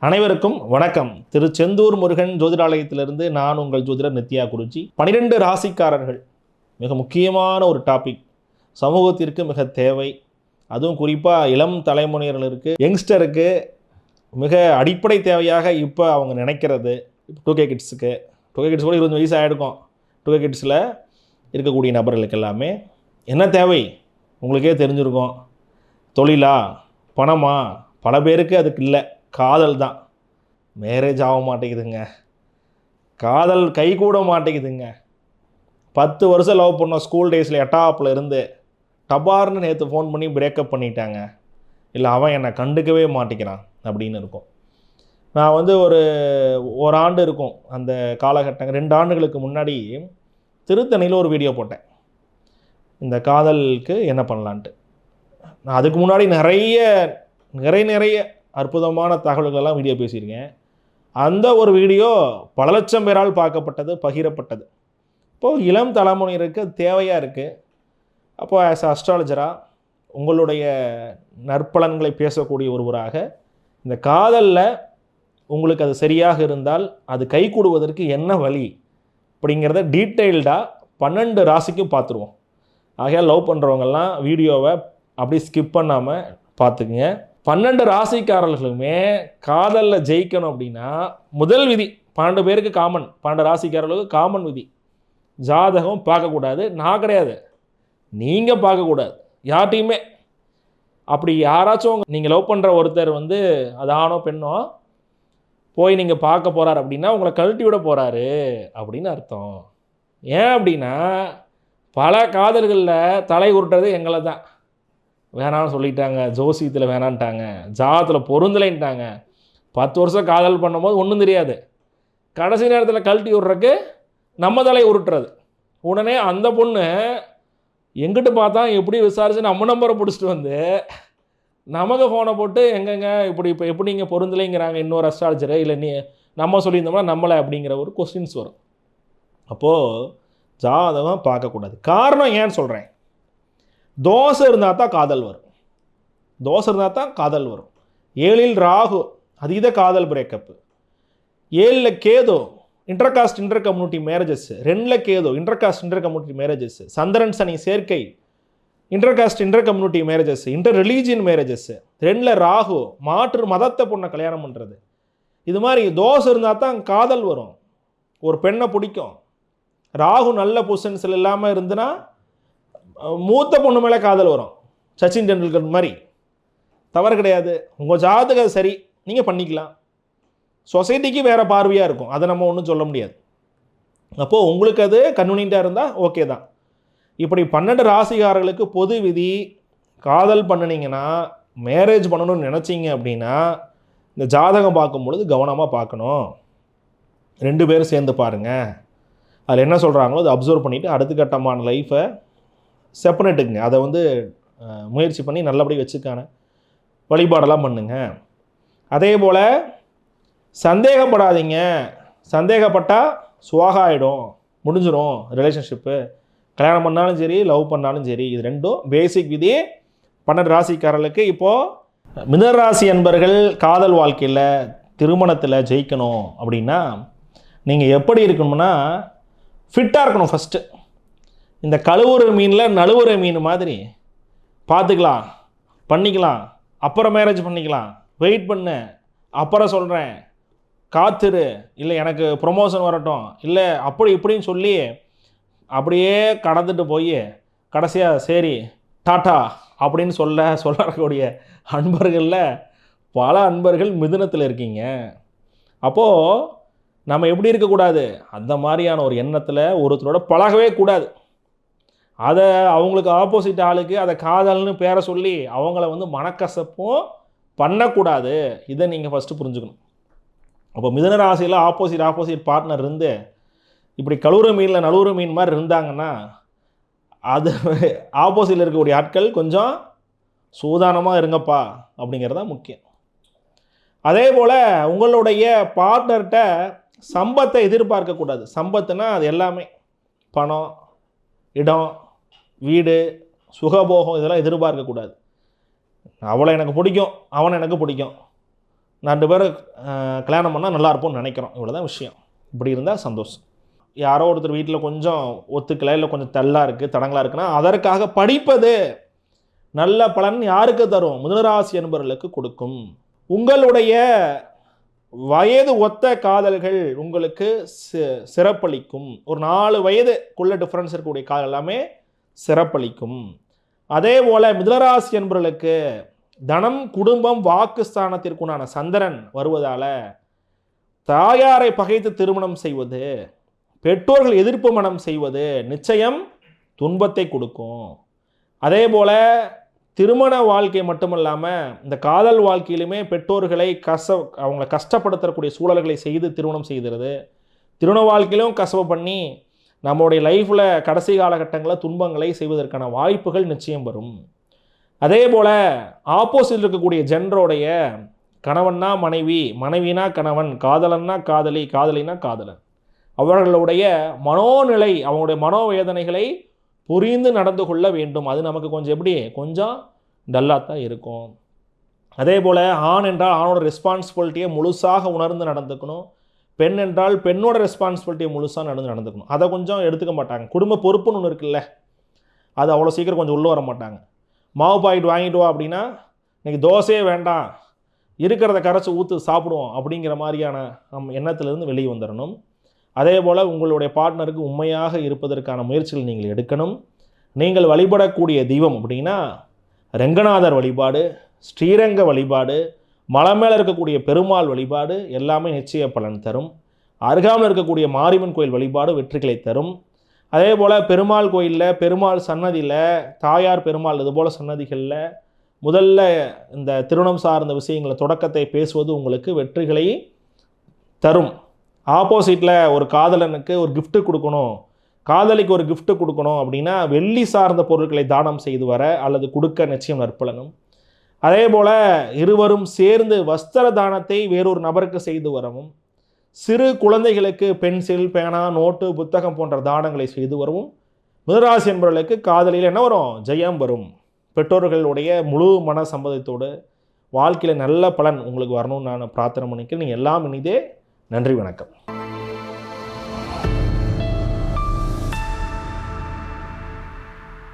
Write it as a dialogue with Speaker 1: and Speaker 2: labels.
Speaker 1: அனைவருக்கும் வணக்கம். திரு செந்தூர் முருகன் ஜோதிடாலயத்திலிருந்து நான் உங்கள் ஜோதிடர் நித்யா குருஜி. பனிரெண்டு ராசிக்காரர்கள். மிக முக்கியமான ஒரு டாபிக். சமூகத்திற்கு மிக தேவை. அதுவும் குறிப்பாக இளம் தலைமுறையினருக்கு யங்ஸ்டருக்கு மிக அடிப்படை தேவையாக இப்போ அவங்க நினைக்கிறது. டூ கே கிட்ஸுக்கு. டூ கே கிட்ஸ் கூட இருபது வயசு ஆகிருக்கும் டூ கே கிட்ஸில் இருக்கக்கூடிய நபர்களுக்கு எல்லாமே என்ன தேவை? உங்களுக்கே தெரிஞ்சிருக்கும். தொழிலா? பணமா? பல பேருக்கு அதுக்கு இல்லை. காதல் தான். மேரேஜ் ஆக மாட்டேங்குதுங்க. காதல் கை கூட மாட்டேங்குதுங்க. பத்து வருஷம் லவ் பண்ணோம் ஸ்கூல் டேஸில் எட்டாப்பில் இருந்து. டபார்னு நேற்று ஃபோன் பண்ணி பிரேக்கப் பண்ணிட்டாங்க. இல்லை அவன் என்னை கண்டுக்கவே மாட்டேங்கிறான் அப்படின்னு இருக்கும். நான் வந்து ஒரு ஒரு ஆண்டு இருக்கும் அந்த காலகட்டங்கள் ரெண்டு ஆண்டுகளுக்கு முன்னாடி திருத்தணியில் ஒரு வீடியோ போட்டேன். இந்த காதலுக்கு என்ன பண்ணலான்ட்டு. நான் அதுக்கு முன்னாடி நிறைய நிறைய நிறைய அற்புதமான தகவல்களெல்லாம் வீடியோ பேசியிருக்கேன். அந்த ஒரு வீடியோ பல லட்சம் பேரால் பார்க்கப்பட்டது பகிரப்பட்டது. இப்போது இளம் தலைமுறையினருக்கு அது தேவையாக இருக்குது அப்போது ஆஸ் அஸ்ட்ராலஜராக உங்களுடைய நற்பலன்களை பேசக்கூடிய ஒருவராக இந்த காதலில் உங்களுக்கு அது சரியாக இருந்தால் அது கை கூடுவதற்கு என்ன வழி? அப்படிங்கிறத டீட்டெயில்டாக பன்னெண்டு ராசிக்கும் பார்த்துருவோம். ஆகையால் லவ் பண்ணுறவங்கெல்லாம் வீடியோவை அப்படி ஸ்கிப் பண்ணாமல் பார்த்துக்குங்க. பன்னெண்டு ராசிக்காரர்களுமே காதலில் ஜெயிக்கணும் அப்படின்னா முதல் விதி பன்னெண்டு பேருக்கு காமன் பன்னெண்டு ராசிக்காரர்களுக்கு காமன் விதி. ஜாதகம் பார்க்கக்கூடாது நான் கிடையாது. நீங்கள் பார்க்கக்கூடாது. யார்ட்டையுமே அப்படி யாராச்சும் நீங்கள் லவ் பண்ணுற ஒருத்தர் வந்து அது ஆணோ பெண்ணோ போய் நீங்கள் பார்க்க போகிறார் அப்படின்னா உங்களை கழட்டி விட போகிறாரு அப்படின்னு அர்த்தம். ஏன் அப்படின்னா பல காதல்களில் தலை உருட்டுறது எங்களை தான் வேணாம்னு சொல்லிட்டாங்க. ஜோசியத்தில் வேணான்ட்டாங்க. ஜாதத்தில் பொருந்தலைன்ட்டாங்க. பத்து வருஷம் காதல் பண்ணும்போது ஒன்றும் தெரியாது. கடைசி நேரத்தில் கழட்டி விட்றக்கு நம்ம தலை உருட்டுறது. உடனே அந்த பொண்ணு எங்கிட்டு பார்த்தா எப்படி விசாரித்து நம்ம நம்பரை பிடிச்சிட்டு வந்து நமக்கு ஃபோனை போட்டு எங்கெங்க இப்படி இப்போ எப்படி நீங்கள் பொருந்தலைங்கிறாங்க? இன்னொரு அஸ்ட்ராலஜரு இல்லை நீ நம்ம சொல்லியிருந்தோம்னா நம்மளை அப்படிங்கிற ஒரு கொஸ்டின்ஸ் வரும். அப்போது ஜாதகம் பார்க்கக்கூடாது. காரணம் ஏன்னு சொல்கிறேன் தோசை இருந்தால் தான் காதல் வரும். தோசை இருந்தால் தான் காதல் வரும். ஏழில் ராகு அதீத காதல் பிரேக்கப்பு ஏழில் கேதோ இன்டர்காஸ்ட் இன்டர் கம்யூனிட்டி மேரேஜஸ் ரெண்டில் கேதோ இன்டர்காஸ்ட் இன்டர் கம்யூனிட்டி மேரேஜஸ் சந்திரன் சனி சேர்க்கை intercaste inter community marriages inter religion marriages ரெண்டில் ராகு மாற்று மதத்தை பொண்ணை கல்யாணம் பண்ணுறது இது மாதிரி தோசை இருந்தால் தான் காதல் வரும். ஒரு பெண்ணை பிடிக்கும். ராகு நல்ல பொசிஷன்ஸில் இல்லாமல் இருந்துன்னா மூத்த பொண்ணு மேலே காதல் வரும். சச்சின் டெண்டுல்கர் மாதிரி. தவறு கிடையாது. உங்கள் ஜாதகம் சரி. நீங்கள் பண்ணிக்கலாம். சொசைட்டிக்கு வேறு பார்வையாக இருக்கும். அதை நம்ம ஒன்றும் சொல்ல முடியாது. அப்போது உங்களுக்கு அது கன்வீனியண்ட்டாக இருந்தால் ஓகே தான். இப்படி பன்னெண்டு ராசிகாரர்களுக்கு பொது விதி காதல் பண்ணுனீங்கன்னா மேரேஜ் பண்ணணும்னு நினச்சிங்க அப்படின்னா இந்த ஜாதகம் பார்க்கும் பொழுது கவனமாக பார்க்கணும். ரெண்டு பேரும் சேர்ந்து பாருங்கள் அதில் என்ன சொல்கிறாங்களோ அதை அப்சர்வ் பண்ணிவிட்டு அடுத்த கட்டமான லைஃப்பை செப்பனேட்டுங்க அதை வந்து முயற்சி பண்ணி நல்லபடி வச்சுக்கான வழிபாடெல்லாம் பண்ணுங்க. அதே போல் சந்தேகப்படாதீங்க. சந்தேகப்பட்டால் சுவாக ஆகிடும் முடிஞ்சிடும் ரிலேஷன்ஷிப்பு கல்யாணம் பண்ணாலும் சரி லவ் பண்ணாலும் சரி இது ரெண்டும் பேசிக் விதி. பன்னெண்டு ராசிக்காரர்களுக்கு இப்போது மிதராசி அன்பர்கள் காதல் வாழ்க்கையில் திருமணத்தில் ஜெயிக்கணும் அப்படின்னா நீங்கள் எப்படி இருக்கணும்னா ஃபிட்டாக இருக்கணும் ஃபஸ்ட்டு இந்த கழுவுற மீனில் நழுவுற மீன் மாதிரி பார்த்துக்கலாம் பண்ணிக்கலாம் அப்புறம் மேரேஜ் பண்ணிக்கலாம். வெயிட் பண்ணு அப்புறம் சொல்கிறேன் காத்துரு. இல்லை எனக்கு ப்ரொமோஷன் வரட்டும். இல்லை அப்படி இப்படின்னு சொல்லி அப்படியே கடந்துட்டு போய் கடைசியாக சரி டாட்டா அப்படின்னு சொல்ல சொல்லக்கூடிய அன்பர்களில் பல அன்பர்கள் மிதுனத்தில் இருக்கீங்க. அப்போது நம்ம எப்படி இருக்கக்கூடாது? அந்த மாதிரியான ஒரு எண்ணத்தில் ஒருத்தரோட பழகவே கூடாது. அதை அவங்களுக்கு ஆப்போசிட் ஆளுக்கு அதை காதல்னு பேரை சொல்லி அவங்கள வந்து மனக்கசப்பும் பண்ணக்கூடாது. இதை நீங்கள் ஃபஸ்ட்டு புரிஞ்சுக்கணும். அப்போ மிதுன ராசியில் ஆப்போசிட் ஆப்போசிட் பார்ட்னர் இருந்து இப்படி கழுவுற மீனில் நழுவுற மீன் மாதிரி இருந்தாங்கன்னா அது ஆப்போசிட்டில் இருக்கக்கூடிய ஆட்கள் கொஞ்சம் சூதானமாக இருங்கப்பா அப்படிங்கிறது தான் முக்கியம். அதே போல் உங்களுடைய பார்ட்னர்கிட்ட சம்பத்தை எதிர்பார்க்கக்கூடாது. சம்பத்துனா அது எல்லாமே. பணம் இடம் வீடு சுகபோகம் இதெல்லாம் எதிர்பார்க்கக்கூடாது. அவளை எனக்கு பிடிக்கும் அவனை எனக்கு பிடிக்கும். ரெண்டு பேரும் கல்யாணம் பண்ணால் நல்லா இருப்போம்னு நினைக்கிறோம். இவ்வளோதான் விஷயம். இப்படி இருந்தால் சந்தோஷம். யாரோ ஒருத்தர் வீட்டில் கொஞ்சம் ஒத்துக்கலை இல்லை கொஞ்சம் தள்ளாக இருக்குது தடங்களாக இருக்குன்னா அதற்காக படிப்பது நல்ல பலன் யாருக்கு தரும்? மிதுனராசி என்பவர்களுக்கு கொடுக்கும். உங்களுடைய வயது ஒத்த காதல்கள் உங்களுக்கு சிறப்பளிக்கும். ஒரு நாலு வயதுக்குள்ள டிஃப்ரென்ஸ் இருக்கக்கூடிய காதல் எல்லாமே சிறப்பளிக்கும். அதே போல் மிதனராசி என்பவர்களுக்கு தனம் குடும்பம் வாக்கு ஸ்தானத்திற்குண்டான சந்திரன் வருவதால் தாயாரை பகைத்து திருமணம் செய்வது பெற்றோர்கள் எதிர்ப்பு மனம் செய்வது நிச்சயம் துன்பத்தை கொடுக்கும். அதே போல் திருமண வாழ்க்கை மட்டுமல்லாமல் இந்த காதல் வாழ்க்கையிலுமே பெற்றோர்களை கச அவங்கள கஷ்டப்படுத்தக்கூடிய சூழல்களை செய்து திருமணம் செய்கிறது. திருமண வாழ்க்கையிலும் கசவு பண்ணி நம்முடைய லைஃப்பில் கடைசி காலகட்டங்களில் துன்பங்களை செய்வதற்கான வாய்ப்புகள் நிச்சயம் வரும். அதே போல் ஆப்போசிட் இருக்கக்கூடிய ஜென்ரோடைய கணவன்னா மனைவி மனைவினா கணவன் காதலன்னா காதலி காதலினா காதலன். அவர்களுடைய மனோநிலை அவங்களுடைய மனோவேதனைகளை புரிந்து நடந்து கொள்ள வேண்டும். அது நமக்கு கொஞ்சம் எப்படி? கொஞ்சம் டல்லாக தான் இருக்கும். அதே போல் ஆண் என்றால் ஆணோட ரெஸ்பான்சிபிலிட்டியை முழுசாக உணர்ந்து நடந்துக்கணும். பெண் என்றால் பெண்ணோட ரெஸ்பான்சிபிலிட்டியை முழுசாக நடந்து நடந்துக்கணும். அதை கொஞ்சம் எடுத்துக்க மாட்டாங்க. குடும்ப பொறுப்புன்னு ஒன்று இருக்குல்ல அது அவ்வளோ சீக்கிரம் கொஞ்சம் உள்ளே வர மாட்டாங்க. மாவு பாக்கெட் வாங்கிட்டு வா அப்படின்னா இன்றைக்கி தோசையே வேண்டாம் இருக்கிறத கரைச்சி ஊற்று சாப்பிடுவோம் அப்படிங்கிற மாதிரியான நம் எண்ணத்திலிருந்து வெளியே வந்துடணும் அதே போல் உங்களுடைய பார்ட்னருக்கு உண்மையாக இருப்பதற்கான முயற்சிகள் நீங்கள் எடுக்கணும். நீங்கள் வழிபடக்கூடிய தெய்வம் அப்படின்னா ரெங்கநாதர் வழிபாடு ஸ்ரீரங்க வழிபாடு மலை மேலே இருக்கக்கூடிய பெருமாள் வழிபாடு எல்லாமே நிச்சய பலன் தரும். அருகாமல் இருக்கக்கூடிய மாரியம்மன் கோயில் வழிபாடு வெற்றிகளை தரும். அதே போல் பெருமாள் கோயிலில் பெருமாள் சன்னதியில் தாயார் பெருமாள் இது போல் சன்னதிகளில் முதல்ல இந்த திருமணம் சார்ந்த விஷயங்களை தொடக்கத்தை பேசுவது உங்களுக்கு வெற்றிகளை தரும். ஆப்போசிட்டில் ஒரு காதலனுக்கு ஒரு கிஃப்ட்டு கொடுக்கணும். காதலிக்கு ஒரு கிஃப்ட்டு கொடுக்கணும் அப்படின்னா வெள்ளி சார்ந்த பொருட்களை தானம் செய்து வர அல்லது கொடுக்க நிச்சயம் நற்பலனும். அதே போல் இருவரும் சேர்ந்து வஸ்திர தானத்தை வேறொரு நபருக்கு செய்து வரவும் சிறு குழந்தைகளுக்கு பென்சில் பேனா நோட்டு புத்தகம் போன்ற தானங்களை செய்து வரவும் மிதராசி என்பவர்களுக்கு காதலில் என்ன வரும்? ஜெயம் வரும். பெற்றோர்களுடைய முழு மன சம்மதத்தோடு வாழ்க்கையில் நல்ல பலன் உங்களுக்கு வரணும்னு நான் பிரார்த்தனை பண்ணிக்கிறேன். நீங்கள் எல்லாம் இனிதே நன்றி வணக்கம்.